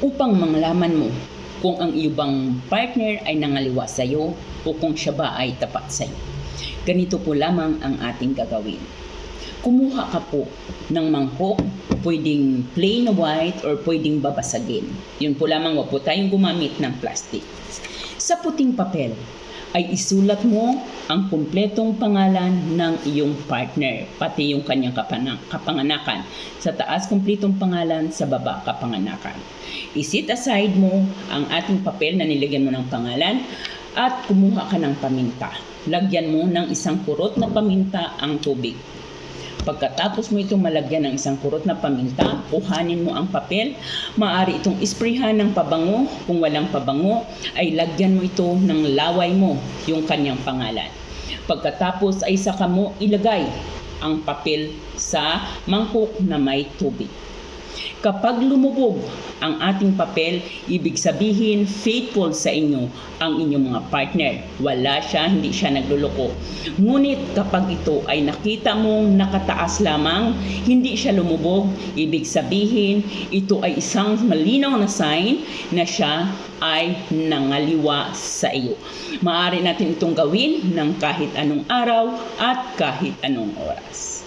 upang manglaman mo kung ang iyo bang partner ay nangaliwa sa iyo o kung siya ba ay tapat sa iyo. Ganito po lamang ang ating gagawin. Kumuha ka po ng mangkok, pwedeng plain white or pwedeng babasagin. Yun po lamang, wag po tayong gumamit ng plastic. Sa puting papel, ay isulat mo ang kumpletong pangalan ng iyong partner, pati yung kanyang kapanganakan. Sa taas, kumpletong pangalan, sa baba, kapanganakan. Isit aside mo ang ating papel na nilagyan mo ng pangalan at kumuha ka ng paminta. Lagyan mo ng isang kurot na paminta ang tubig. Pagkatapos mo itong malagyan ng isang kurot na paminta, kuhanin mo ang papel. Maaari itong isprayhan ng pabango. Kung walang pabango, ay lagyan mo ito ng laway mo, yung kanyang pangalan. Pagkatapos ay saka mo ilagay ang papel sa mangkok na may tubig. Kapag lumubog ang ating papel, ibig sabihin faithful sa inyo ang inyong mga partner. Wala siya, hindi siya nagluloko. Ngunit kapag ito ay nakita mong nakataas lamang, hindi siya lumubog, ibig sabihin ito ay isang malinaw na sign na siya ay nangaliwa sa iyo. Maaari natin itong gawin ng kahit anong araw at kahit anong oras.